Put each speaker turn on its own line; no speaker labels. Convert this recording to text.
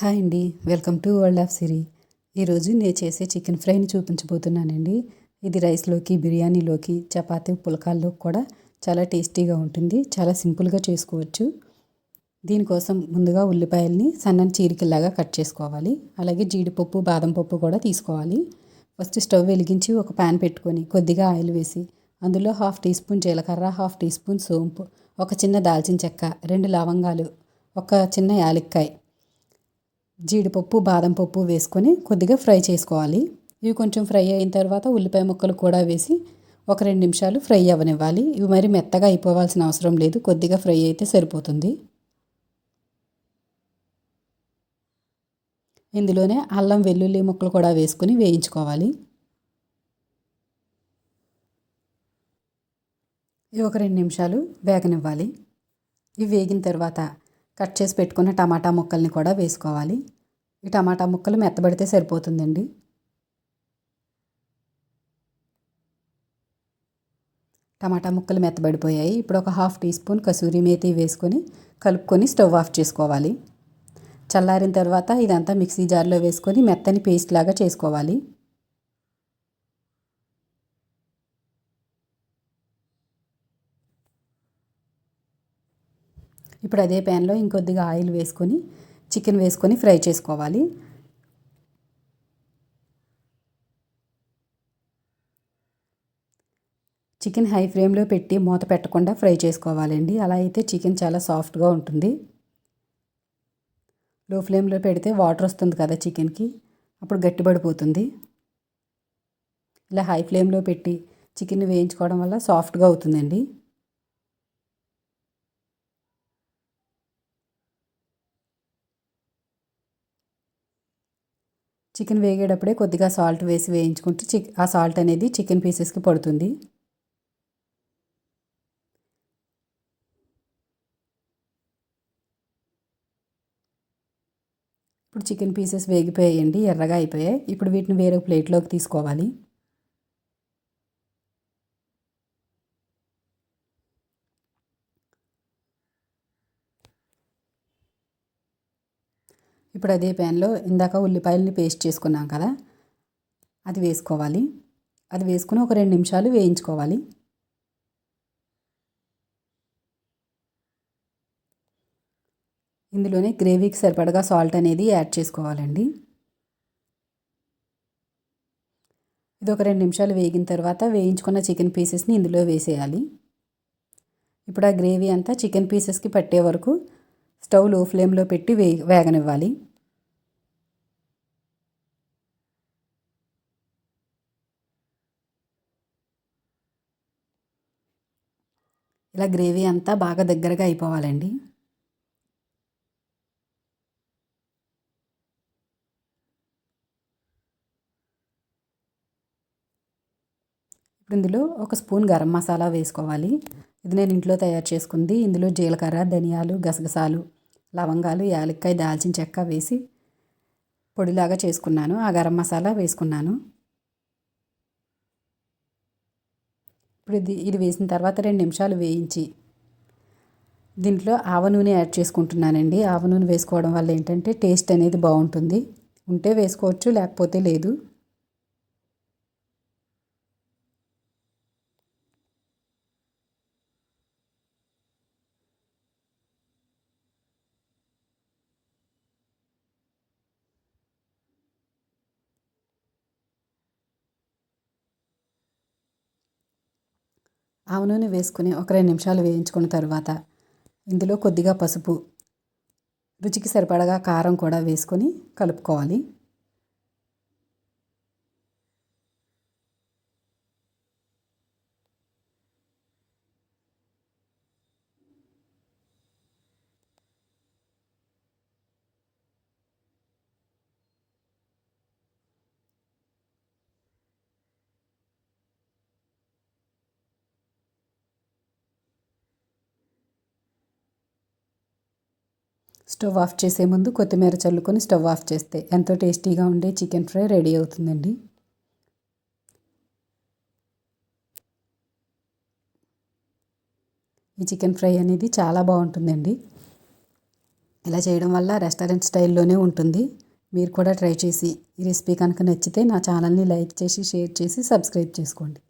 Hi అండి. Welcome to world of Siri. ఈరోజు నేను చేసే చికెన్ ఫ్రైని చూపించబోతున్నానండి. ఇది రైస్లోకి బిర్యానీలోకి చపాతీ పులకాల్లో కూడా చాలా టేస్టీగా ఉంటుంది. చాలా సింపుల్గా చేసుకోవచ్చు. దీనికోసం ముందుగా ఉల్లిపాయల్ని సన్నని చీరికల్లాగా కట్ చేసుకోవాలి. అలాగే జీడిపప్పు బాదం పప్పు కూడా తీసుకోవాలి. ఫస్ట్ స్టవ్ వెలిగించి ఒక ప్యాన్ పెట్టుకొని కొద్దిగా ఆయిల్ వేసి అందులో హాఫ్ టీ స్పూన్ జీలకర్ర హాఫ్ టీ స్పూన్ సోంపు ఒక చిన్న దాల్చిన చెక్క రెండు లవంగాలు ఒక చిన్న యాలక్కాయ జీడిపప్పు బాదం పప్పు వేసుకొని కొద్దిగా ఫ్రై చేసుకోవాలి. ఇవి కొంచెం ఫ్రై అయిన తర్వాత ఉల్లిపాయ ముక్కలు కూడా వేసి ఒక రెండు నిమిషాలు ఫ్రై అవ్వనివ్వాలి. ఇవి మరి మెత్తగా అయిపోవాల్సిన అవసరం లేదు. కొద్దిగా ఫ్రై అయితే సరిపోతుంది. ఇందులోనే అల్లం వెల్లుల్లి ముక్కలు కూడా వేసుకొని వేయించుకోవాలి. ఇవి ఒక రెండు నిమిషాలు వేగనివ్వాలి. ఇవి వేగిన తర్వాత కట్ చేసి పెట్టుకున్న టమాటా ముక్కల్ని కూడా వేసుకోవాలి. ఈ టమాటా ముక్కలు మెత్తబడితే సరిపోతుందండి. టమాటా ముక్కలు మెత్తబడిపోయాయి. ఇప్పుడు ఒక half teaspoon kasuri methi వేసుకొని కలుపుకొని స్టవ్ ఆఫ్ చేసుకోవాలి. చల్లారిన తర్వాత ఇదంతా మిక్సీ జార్లో వేసుకొని మెత్తని పేస్ట్ లాగా చేసుకోవాలి. ఇప్పుడు అదే ప్యాన్లో ఇంకొద్దిగా ఆయిల్ వేసుకొని చికెన్ వేసుకొని ఫ్రై చేసుకోవాలి. చికెన్ హై ఫ్లేమ్లో పెట్టి మూత పెట్టకుండా ఫ్రై చేసుకోవాలండి. అలా అయితే చికెన్ చాలా సాఫ్ట్గా ఉంటుంది. లో ఫ్లేమ్లో పెడితే వాటర్ వస్తుంది కదా చికెన్కి. అప్పుడు గట్టిపడిపోతుంది. ఇలా హై ఫ్లేమ్లో పెట్టి చికెన్ వేయించుకోవడం వల్ల సాఫ్ట్గా అవుతుందండి. చికెన్ వేగేటప్పుడే కొద్దిగా సాల్ట్ వేసి వేయించుకుంటే చిక్ ఆ సాల్ట్ అనేది చికెన్ పీసెస్కి పడుతుంది. ఇప్పుడు చికెన్ పీసెస్ వేగిపోయాయండి ఎర్రగా అయిపోయాయి. ఇప్పుడు వీటిని వేరే ప్లేట్లోకి తీసుకోవాలి. ఇప్పుడు అదే ప్యాన్లో ఇందాక ఉల్లిపాయలని పేస్ట్ చేసుకున్నాం కదా అది వేసుకోవాలి. అది వేసుకుని ఒక రెండు నిమిషాలు వేయించుకోవాలి. ఇందులోనే గ్రేవీకి సరిపడగా సాల్ట్ అనేది యాడ్ చేసుకోవాలండి. ఇది ఒక రెండు నిమిషాలు వేగిన తర్వాత వేయించుకున్న చికెన్ పీసెస్ని ఇందులో వేసేయాలి. ఇప్పుడు ఆ గ్రేవీ అంతా చికెన్ పీసెస్కి పట్టే వరకు స్టవ్లో ఫ్లేమ్లో పెట్టి వే వేగనివ్వాలి. ఇలా గ్రేవీ అంతా బాగా దగ్గరగా అయిపోవాలండి. ఇప్పుడు ఇందులో ఒక స్పూన్ గరం మసాలా వేసుకోవాలి. ఇది నేను ఇంట్లో తయారు చేసుకుంది. ఇందులో జీలకర్ర ధనియాలు గసగసాలు లవంగాలు యాలక్కాయ దాల్చిన చెక్క వేసి పొడిలాగా చేసుకున్నాను. ఆ గరం మసాలా వేసుకున్నాను. ఇప్పుడు ఇది ఇది వేసిన తర్వాత రెండు నిమిషాలు వేయించి దీంట్లో ఆవ నూనె యాడ్ చేసుకుంటున్నానండి. ఆవ నూనె వేసుకోవడం వల్ల ఏంటంటే టేస్ట్ అనేది బాగుంటుంది. ఉంటే వేసుకోవచ్చు లేకపోతే లేదు. ఆవ నూనె వేసుకుని ఒక రెండు నిమిషాలు వేయించుకున్న తర్వాత ఇందులో కొద్దిగా పసుపు రుచికి సరిపడగా కారం కూడా వేసుకొని కలుపుకోవాలి. స్టవ్ ఆఫ్ చేసే ముందు కొత్తిమీర చల్లుకొని స్టవ్ ఆఫ్ చేస్తే ఎంతో టేస్టీగా ఉండే చికెన్ ఫ్రై రెడీ అవుతుందండి. ఈ చికెన్ ఫ్రై అనేది చాలా బాగుంటుందండి. ఇలా చేయడం వల్ల రెస్టారెంట్ స్టైల్లోనే ఉంటుంది. మీరు కూడా ట్రై చేసి ఈ రెసిపీ కనుక నచ్చితే నా ఛానల్ని లైక్ చేసి షేర్ చేసి సబ్స్క్రైబ్ చేసుకోండి.